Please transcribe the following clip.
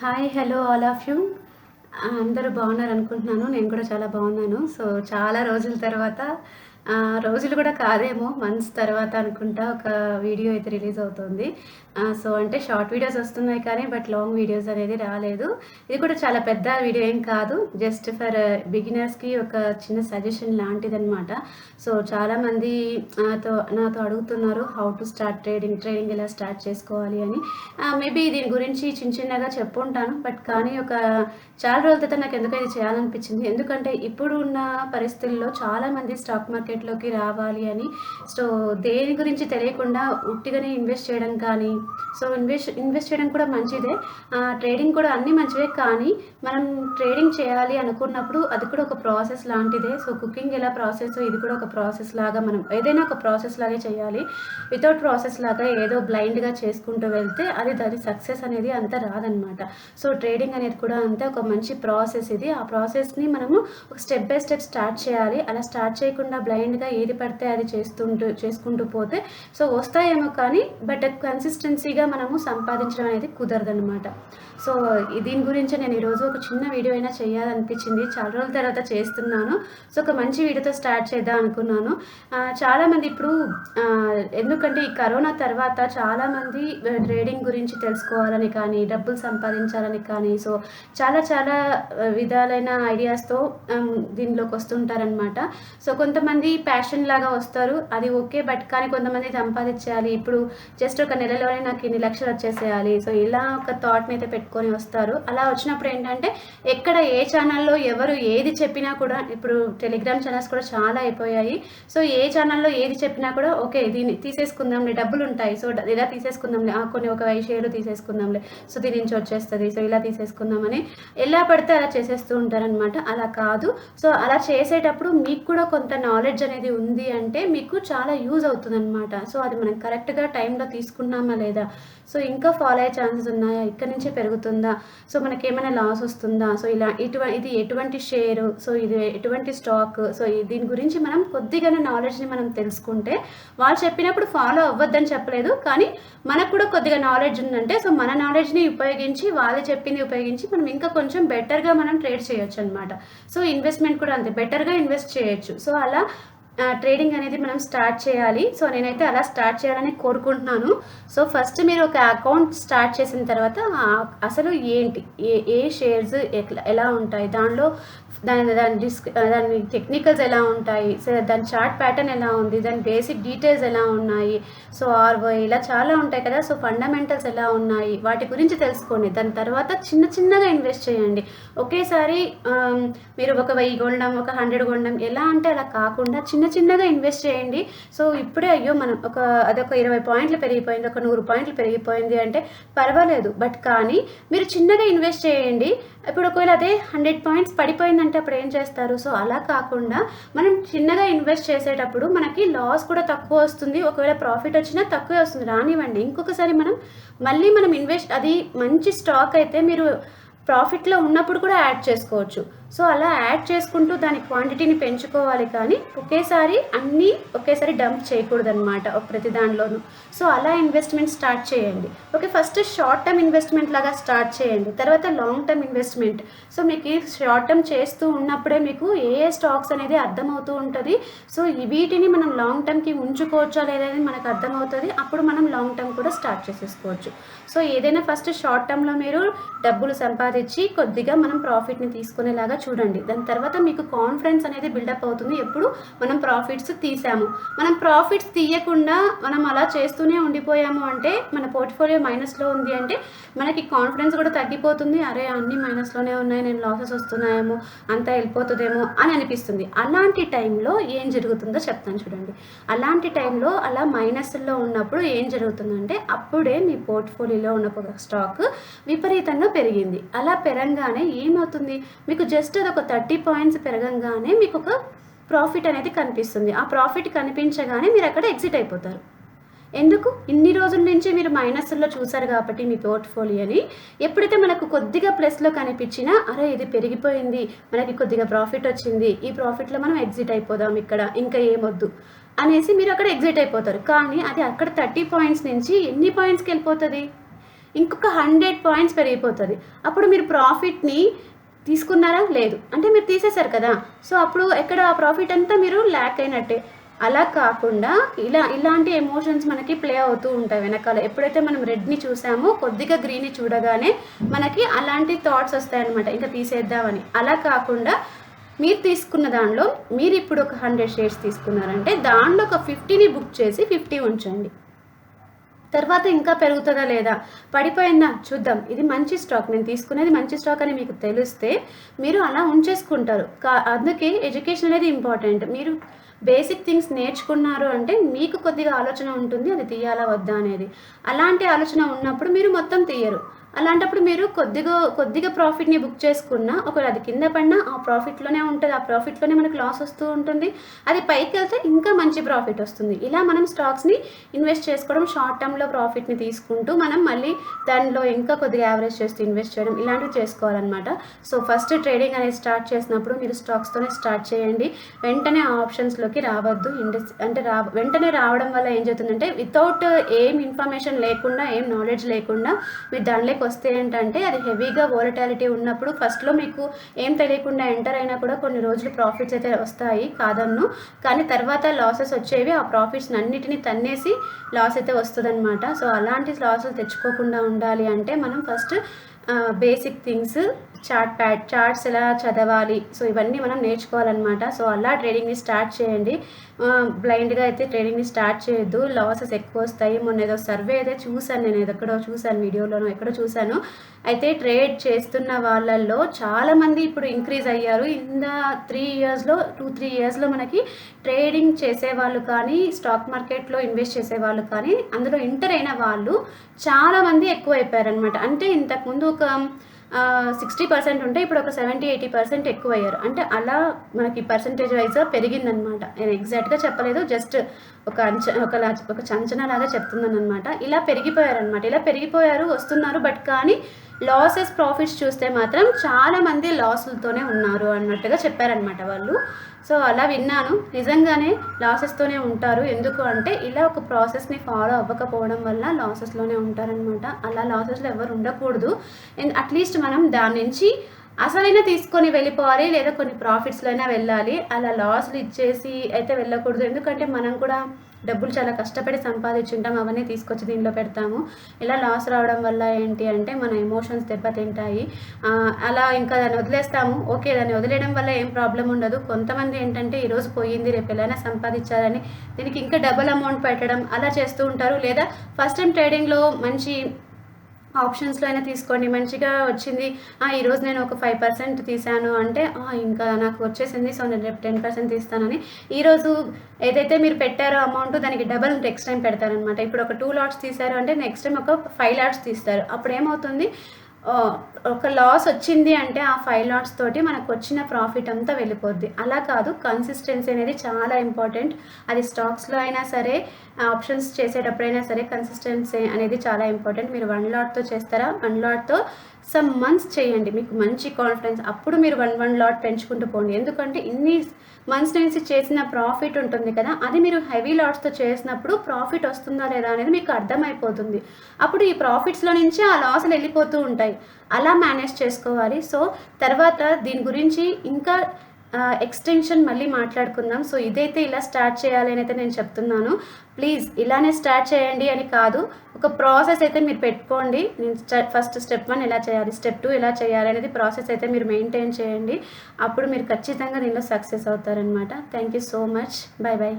Hi hello all of you అందరూ బాగున్నారు అనుకుంటున్నాను నేను కూడా చాలా బాగున్నాను. సో చాలా రోజుల తర్వాత రోజులు కూడా కాదేమో మంత్స్ తర్వాత అనుకుంటా ఒక వీడియో అయితే రిలీజ్ అవుతుంది. సో అంటే షార్ట్ వీడియోస్ వస్తున్నాయి కానీ బట్ లాంగ్ వీడియోస్ అనేది రాలేదు. ఇది కూడా చాలా పెద్ద వీడియో ఏం కాదు. జస్ట్ ఫర్ బిగినర్స్కి ఒక చిన్న సజెషన్ లాంటిదనమాట సో చాలామంది నాతో నాతో అడుగుతున్నారు how to start trading trading ఎలా స్టార్ట్ చేసుకోవాలి? అని. మేబీ దీని గురించి చిన్న చిన్నగా చెప్పుంటాను. బట్ కానీ ఒక చాలా రోజుల తర్వాత నాకు ఎందుకో ఇది చేయాలనిపించింది. ఎందుకంటే ఇప్పుడు ఉన్న పరిస్థితుల్లో చాలామంది స్టాక్ మార్కెట్ మార్కెట్లోకి రావాలి అని. సో దేని గురించి తెలియకుండా ఉట్టిగానే ఇన్వెస్ట్ చేయడం కానీ సో ఇన్వెస్ట్ ఇన్వెస్ట్ చేయడం కూడా మంచిదే. ట్రేడింగ్ కూడా అన్నీ మంచివే కానీ మనం ట్రేడింగ్ చేయాలి అనుకున్నప్పుడు అది కూడా ఒక ప్రాసెస్ లాంటిదే. సో కుకింగ్ ఎలా ప్రాసెస్ ఇది కూడా ఒక ప్రాసెస్ లాగా మనం ఏదైనా ఒక ప్రాసెస్ లాగే చేయాలి. వితౌట్ ప్రాసెస్ లాగా ఏదో బ్లైండ్గా చేసుకుంటూ వెళ్తే అది దాని సక్సెస్ అనేది అంత రాదనమాట. సో ట్రేడింగ్ అనేది కూడా అంతే ఒక మంచి ప్రాసెస్ ఇది. ఆ ప్రాసెస్ని మనము ఒక స్టెప్ బై స్టెప్ స్టార్ట్ చేయాలి. అలా స్టార్ట్ చేయకుండా బ్లైండ్ బ్లైండ్గా ఏది పడితే అది చేస్తుంటూ చేసుకుంటూ పోతే సో వస్తాయేమో కానీ బట్ కన్సిస్టెన్సీగా మనము సంపాదించడం అనేది కుదరదనమాట సో దీని గురించి నేను ఈరోజు ఒక చిన్న వీడియో అయినా చేయాలనిపించింది. చాలా రోజుల తర్వాత చేస్తున్నాను. సో ఒక మంచి వీడియోతో స్టార్ట్ చేద్దాం అనుకున్నాను. చాలామంది ఇప్పుడు ఎందుకంటే ఈ కరోనా తర్వాత చాలామంది ట్రేడింగ్ గురించి తెలుసుకోవాలని కానీ డబ్బులు సంపాదించాలని కానీ సో చాలా చాలా విధాలైన ఐడియాస్తో దీనిలోకి వస్తుంటారనమాట సో కొంతమంది ప్యాషన్ లాగా వస్తారు. అది ఓకే బట్ కానీ కొంతమంది సంపాదించాలి. ఇప్పుడు జస్ట్ ఒక నెలలోనే నాకు ఇన్ని లక్షలు వచ్చేసేయాలి. సో ఇలా ఒక థాట్ని అయితే పెట్టుకొని వస్తారు. అలా వచ్చినప్పుడు ఏంటంటే ఎక్కడ ఏ ఛానల్లో ఎవరు ఏది చెప్పినా కూడా ఇప్పుడు టెలిగ్రామ్ ఛానల్స్ కూడా చాలా అయిపోయాయి. సో ఏ ఛానల్లో ఏది చెప్పినా కూడా ఓకే దీన్ని తీసేసుకుందాంలే డబ్బులు ఉంటాయి. సో ఇలా తీసేసుకుందాంలే. కొన్ని ఒక వెయ్యి షేర్లు తీసేసుకుందాంలే. సో దీని నుంచి వచ్చేస్తుంది. సో ఇలా తీసేసుకుందామని ఎలా పడితే అలా చేసేస్తూ ఉంటారనమాట అలా కాదు. సో అలా చేసేటప్పుడు మీకు కూడా కొంత నాలెడ్జ్ అనేది ఉంది అంటే మీకు చాలా యూజ్ అవుతుంది అనమాట సో అది మనం కరెక్ట్గా టైంలో తీసుకున్నామా లేదా? సో ఇంకా ఫాలో అయ్యే ఛాన్సెస్ ఉన్నాయా? ఇక్కడ నుంచి పెరుగుతుందా? సో మనకి ఏమైనా లాస్ వస్తుందా? సో ఇలా ఇటువంటి ఇది ఎటువంటి షేర్? సో ఇది ఎటువంటి స్టాక్? సో దీని గురించి మనం కొద్దిగానే నాలెడ్జ్ని మనం తెలుసుకుంటే వాళ్ళు చెప్పినప్పుడు ఫాలో అవ్వద్దని చెప్పలేదు. కానీ మనకు కూడా కొద్దిగా నాలెడ్జ్ ఉందంటే సో మన నాలెడ్జ్ని ఉపయోగించి వాళ్ళు చెప్పింది ఉపయోగించి మనం ఇంకా కొంచెం బెటర్గా మనం ట్రేడ్ చేయొచ్చు అనమాట సో ఇన్వెస్ట్మెంట్ కూడా అంతే. బెటర్గా ఇన్వెస్ట్ చేయొచ్చు. సో అలా ట్రేడింగ్ అనేది మనం స్టార్ట్ చేయాలి. సో నేనైతే అలా స్టార్ట్ చేయాలని కోరుకుంటున్నాను. సో ఫస్ట్ మీరు ఒక అకౌంట్ స్టార్ట్ చేసిన తర్వాత అసలు ఏంటి? ఏ ఏ షేర్స్ ఎలా ఉంటాయి? దానిలో దాని దాని డిస్క్ దాని టెక్నికల్స్ ఎలా ఉంటాయి సో దాని చార్ట్ ప్యాటర్న్ ఎలా ఉంది దాని బేసిక్ డీటెయిల్స్ ఎలా ఉన్నాయి సో ఆర్వై ఇలా చాలా ఉంటాయి కదా సో ఫండమెంటల్స్ ఎలా ఉన్నాయి వాటి గురించి తెలుసుకోండి. దాని తర్వాత చిన్న చిన్నగా ఇన్వెస్ట్ చేయండి. ఒకేసారి మీరు ఒక వెయ్యి కొనడం ఒక హండ్రెడ్ కొనడం ఎలా అంటే అలా కాకుండా చిన్న చిన్నగా ఇన్వెస్ట్ చేయండి. సో ఇప్పుడే అయ్యో మనం ఒక అదొక ఇరవై పాయింట్లు పెరిగిపోయింది ఒక నూరు పాయింట్లు పెరిగిపోయింది అంటే పర్వాలేదు. బట్ కానీ మీరు చిన్నగా ఇన్వెస్ట్ చేయండి. ఇప్పుడు ఒకవేళ అదే హండ్రెడ్ పాయింట్స్ పడిపోయిందంటే అప్పుడు ఏం చేస్తారు? సో అలా కాకుండా మనం చిన్నగా ఇన్వెస్ట్ చేసేటప్పుడు మనకి లాస్ కూడా తక్కువ వస్తుంది. ఒకవేళ ప్రాఫిట్ వచ్చినా తక్కువే వస్తుంది. రానివ్వండి. ఇంకొకసారి మనం మళ్ళీ మనం ఇన్వెస్ట్ అది మంచి స్టాక్ అయితే మీరు ప్రాఫిట్లో ఉన్నప్పుడు కూడా యాడ్ చేసుకోవచ్చు. సో అలా యాడ్ చేసుకుంటూ దాని క్వాంటిటీని పెంచుకోవాలి కానీ ఒకేసారి అన్నీ ఒకేసారి డంప్ చేయకూడదనమాట ప్రతి దానిలోనూ. సో అలా ఇన్వెస్ట్మెంట్ స్టార్ట్ చేయండి. Okay first short term investment లాగా స్టార్ట్ చేయండి. తర్వాత లాంగ్ టర్మ్ ఇన్వెస్ట్మెంట్ సో మీకు షార్ట్ టర్మ్ చేస్తూ ఉన్నప్పుడే మీకు ఏ ఏ స్టాక్స్ అనేది అర్థమవుతూ ఉంటుంది. సో వీటిని మనం లాంగ్ టర్మ్కి ఉంచుకోవచ్చా లేదా అనేది మనకు అర్థమవుతుంది. అప్పుడు మనం లాంగ్ టర్మ్ కూడా స్టార్ట్ చేసేసుకోవచ్చు. సో ఏదైనా ఫస్ట్ షార్ట్ టర్మ్లో మీరు డబ్బులు సంపాదించి కొద్దిగా మనం ప్రాఫిట్ని తీసుకునేలాగా చూడండి. దాని తర్వాత మీకు కాన్ఫిడెన్స్ అనేది బిల్డప్ అవుతుంది. ఎప్పుడు? మనం ప్రాఫిట్స్ తీసాము. మనం ప్రాఫిట్స్ తీయకుండా మనం అలా చేస్తూనే ఉండిపోయాము అంటే మన పోర్ట్ఫోలియో మైనస్లో ఉంది అంటే మనకి కాన్ఫిడెన్స్ కూడా తగ్గిపోతుంది. అరే అన్ని మైనస్లోనే ఉన్నాయి. నేను లాసెస్ వస్తున్నాయేమో అంతా వెళ్ళిపోతుందేమో అని అనిపిస్తుంది. అలాంటి టైంలో ఏం జరుగుతుందో చెప్తాను చూడండి. అలాంటి టైంలో అలా మైనస్లో ఉన్నప్పుడు ఏం జరుగుతుందంటే అప్పుడే మీ పోర్ట్ఫోలియోలో ఉన్న స్టాక్ విపరీతంగా పెరిగింది. అలా పెరంగానే ఏమవుతుంది? మీకు జస్ట్ అది ఒక థర్టీ పాయింట్స్ పెరగంగానే మీకు ఒక ప్రాఫిట్ అనేది కనిపిస్తుంది. ఆ ప్రాఫిట్ కనిపించగానే మీరు అక్కడ ఎగ్జిట్ అయిపోతారు. ఎందుకు? ఇన్ని రోజుల నుంచి మీరు మైనస్లో చూసారు కాబట్టి మీ పోర్ట్ఫోలియోని. ఎప్పుడైతే మనకు కొద్దిగా ప్లస్లో కనిపించినా అరే ఇది పెరిగిపోయింది మనకి కొద్దిగా ప్రాఫిట్ వచ్చింది ఈ ప్రాఫిట్లో మనం ఎగ్జిట్ అయిపోదాం ఇక్కడ ఇంకా ఏమొద్దు అనేసి మీరు అక్కడ ఎగ్జిట్ అయిపోతారు. కానీ అది అక్కడ థర్టీ పాయింట్స్ నుంచి ఎన్ని పాయింట్స్కి వెళ్ళిపోతుంది? ఇంకొక హండ్రెడ్ పాయింట్స్ పెరిగిపోతుంది. అప్పుడు మీరు ప్రాఫిట్ని తీసుకున్నారా? లేదు. అంటే మీరు తీసేశారు కదా. సో అప్పుడు ఎక్కడ ఆ ప్రాఫిట్ అంతా మీరు ల్యాక్ అయినట్టే. అలా కాకుండా ఇలా ఇలాంటి ఎమోషన్స్ మనకి ప్లే అవుతూ ఉంటాయి వెనకాల. ఎప్పుడైతే మనం రెడ్ని చూసామో కొద్దిగా గ్రీన్ని చూడగానే మనకి అలాంటి థాట్స్ వస్తాయన్నమాట. ఇంకా తీసేద్దామని. అలా కాకుండా మీరు తీసుకున్న దానిలో మీరు ఇప్పుడు ఒక హండ్రెడ్ షేర్స్ తీసుకున్నారంటే దాంట్లో ఒక ఫిఫ్టీని బుక్ చేసి ఫిఫ్టీ ఉంచండి. తర్వాత ఇంకా పెరుగుతుందా లేదా? పడిపోయిందా? చూద్దాం. ఇది మంచి స్టాక్. నేను తీసుకునేది మంచి స్టాక్ అని మీకు తెలిస్తే మీరు అలా ఉంచేసుకుంటారు. కా అందుకే ఎడ్యుకేషన్ అనేది ఇంపార్టెంట్. మీరు బేసిక్ థింగ్స్ నేర్చుకున్నారు అంటే మీకు కొద్దిగా ఆలోచన ఉంటుంది అది తీయాలా వద్దా అనేది. అలాంటి ఆలోచన ఉన్నప్పుడు మీరు మొత్తం తీయరు. అలాంటప్పుడు మీరు కొద్దిగా కొద్దిగా ప్రాఫిట్ని బుక్ చేసుకున్నా ఒకవేళ అది కింద పడినా ఆ ప్రాఫిట్లోనే ఉంటుంది. ఆ ప్రాఫిట్లోనే మనకు లాస్ వస్తూ ఉంటుంది. అది పైకి వెళ్తే ఇంకా మంచి ప్రాఫిట్ వస్తుంది. ఇలా మనం స్టాక్స్ని ఇన్వెస్ట్ చేసుకోవడం షార్ట్ టర్మ్లో ప్రాఫిట్ని తీసుకుంటూ మనం మళ్ళీ దానిలో ఇంకా కొద్దిగా యావరేజ్ చేస్తూ ఇన్వెస్ట్ చేయడం ఇలాంటివి చేసుకోవాలన్నమాట. సో ఫస్ట్ ట్రేడింగ్ అనేది స్టార్ట్ చేసినప్పుడు మీరు స్టాక్స్తోనే స్టార్ట్ చేయండి. వెంటనే ఆ ఆప్షన్స్లోకి రావద్దు. ఇండస్ అంటే రా వెంటనే రావడం వల్ల ఏం జరుగుతుందంటే వితౌట్ ఏం ఇన్ఫర్మేషన్ లేకుండా ఏం నాలెడ్జ్ లేకుండా మీరు దానిలో దానిలోకి వస్తే ఏంటంటే అది హెవీగా వోలటాలిటీ ఉన్నప్పుడు ఫస్ట్లో మీకు ఏం తెలియకుండా ఎంటర్ అయినా కూడా కొన్ని రోజులు ప్రాఫిట్స్ అయితే వస్తాయి కాదన్ను. కానీ తర్వాత లాసెస్ వచ్చేవి ఆ ప్రాఫిట్స్ అన్నిటిని తన్నేసి లాస్ అయితే వస్తుందన్నమాట. సో అలాంటి లాసెస్ తెచ్చుకోకుండా ఉండాలి అంటే మనం first basic things chart pad charts ఎలా చదవాలి? సో ఇవన్నీ మనం నేర్చుకోవాలన్నమాట. సో అలా ట్రేడింగ్ని స్టార్ట్ చేయండి. బ్లైండ్గా అయితే ట్రేడింగ్ని స్టార్ట్ చేయొద్దు. లాసెస్ ఎక్కువ వస్తాయి. మొన్న ఏదో సర్వే అయితే చూశాను నేను. ఎక్కడో చూశాను వీడియోలోనో ఎక్కడో చూశాను. అయితే ట్రేడ్ చేస్తున్న వాళ్ళల్లో చాలామంది ఇప్పుడు ఇంక్రీజ్ అయ్యారు. ఇన్ ద త్రీ ఇయర్స్లో టూ త్రీ ఇయర్స్లో మనకి ట్రేడింగ్ చేసేవాళ్ళు కానీ స్టాక్ మార్కెట్లో ఇన్వెస్ట్ చేసేవాళ్ళు కానీ అందులో ఇంటర్ అయిన వాళ్ళు చాలామంది ఎక్కువ అయిపోయారనమాట అంటే ఇంతకుముందు ఒక సిక్స్టీ పర్సెంట్ ఉంటే ఇప్పుడు ఒక సెవెంటీ ఎయిటీ పర్సెంట్ ఎక్కువ అయ్యారు అంటే అలా మనకి పర్సంటేజ్ వైజ్గా పెరిగిందనమాట నేను ఎగ్జాక్ట్గా చెప్పలేదు జస్ట్ ఒక అంచ ఒక ఒక చంచన లాగా చెప్తున్నాను అనమాట ఇలా పెరిగిపోయారనమాట ఇలా పెరిగిపోయారు వస్తున్నారు బట్ కానీ లాసెస్ ప్రాఫిట్స్ చూస్తే మాత్రం చాలామంది లాసులతోనే ఉన్నారు అన్నట్టుగా చెప్పారనమాట వాళ్ళు. సో అలా విన్నాను. నిజంగానే లాసెస్తోనే ఉంటారు. ఎందుకు అంటే ఇలా ఒక ప్రాసెస్ని ఫాలో అవ్వకపోవడం వల్ల లాసెస్లోనే ఉంటారనమాట అలా లాసెస్లో ఎవరు ఉండకూడదు. అట్లీస్ట్ మనం దాని నుంచి అసలైనా తీసుకొని వెళ్ళిపోవాలి లేదా కొన్ని ప్రాఫిట్స్లో అయినా వెళ్ళాలి. అలా లాస్లు ఇచ్చేసి అయితే వెళ్ళకూడదు. ఎందుకంటే మనం కూడా డబ్బులు చాలా కష్టపడి సంపాదించుంటాం అవన్నీ తీసుకొచ్చి దీనిలో పెడతాము. ఇలా లాస్ రావడం వల్ల ఏంటి అంటే మన ఎమోషన్స్ దెబ్బతింటాయి. అలా ఇంకా దాన్ని వదిలేస్తాము. ఓకే దాన్ని వదిలేయడం వల్ల ఏం ప్రాబ్లం ఉండదు. కొంతమంది ఏంటంటే ఈరోజు పోయింది రేపు ఎలా సంపాదించాలని దీనికి ఇంకా డబుల్ అమౌంట్ పెట్టడం అలా చేస్తూ ఉంటారు. లేదా ఫస్ట్ టైం ట్రేడింగ్లో మంచి ఆప్షన్స్లో అయినా తీసుకోండి. మంచిగా వచ్చింది. ఈరోజు నేను ఒక ఫైవ్ పర్సెంట్ తీసాను అంటే ఇంకా నాకు వచ్చేసింది. సో నేను రేపు టెన్ పర్సెంట్ తీస్తానని. ఈరోజు ఏదైతే మీరు పెట్టారో అమౌంట్ దానికి డబల్ నెక్స్ట్ టైం పెడతారనమాట ఇప్పుడు ఒక టూ లాట్స్ తీశారు అంటే నెక్స్ట్ టైం ఒక ఫైవ్ లాట్స్ తీస్తారు. అప్పుడు ఏమవుతుంది ఒక లాస్ వచ్చింది అంటే ఆ ఫైవ్ లాట్స్ తోటి మనకు వచ్చిన ప్రాఫిట్ అంతా వెళ్ళిపోద్ది. అలా కాదు కన్సిస్టెన్సీ అనేది చాలా ఇంపార్టెంట్ అది స్టాక్స్లో అయినా సరే ఆప్షన్స్ చేసేటప్పుడైనా సరే కన్సిస్టెన్సీ అనేది చాలా ఇంపార్టెంట్ మీరు వన్ లాట్తో చేస్తారా? వన్ లాట్తో సమ్ మంత్స్ చేయండి. మీకు మంచి కాన్ఫిడెన్స్ అప్పుడు మీరు వన్ వన్ లాట్ పెంచుకుంటూ పోండి. ఎందుకంటే ఇన్ని మంత్స్ నుంచి చేసిన ప్రాఫిట్ ఉంటుంది కదా అది మీరు హెవీ లాట్స్తో చేసినప్పుడు ప్రాఫిట్ వస్తుందా లేదా అనేది మీకు అర్థమైపోతుంది. అప్పుడు ఈ ప్రాఫిట్స్లో నుంచి ఆ లాసులు వెళ్ళిపోతూ ఉంటాయి. అలా మేనేజ్ చేసుకోవాలి. సో తర్వాత దీని గురించి ఇంకా ఎక్స్టెన్షన్ మళ్ళీ మాట్లాడుకుందాం. సో ఇదైతే ఇలా స్టార్ట్ చేయాలి అని అయితే నేను చెప్తున్నాను. ప్లీజ్ ఇలానే స్టార్ట్ చేయండి అని కాదు. ఒక ప్రాసెస్ అయితే మీరు పెట్టుకోండి. నేను ఫస్ట్ స్టెప్ వన్ ఎలా చేయాలి స్టెప్ టూ ఎలా చేయాలి అనేది ప్రాసెస్ అయితే మీరు మెయింటైన్ చేయండి. అప్పుడు మీరు ఖచ్చితంగా దీనిలో సక్సెస్ అవుతారనమాట thank you so much bye bye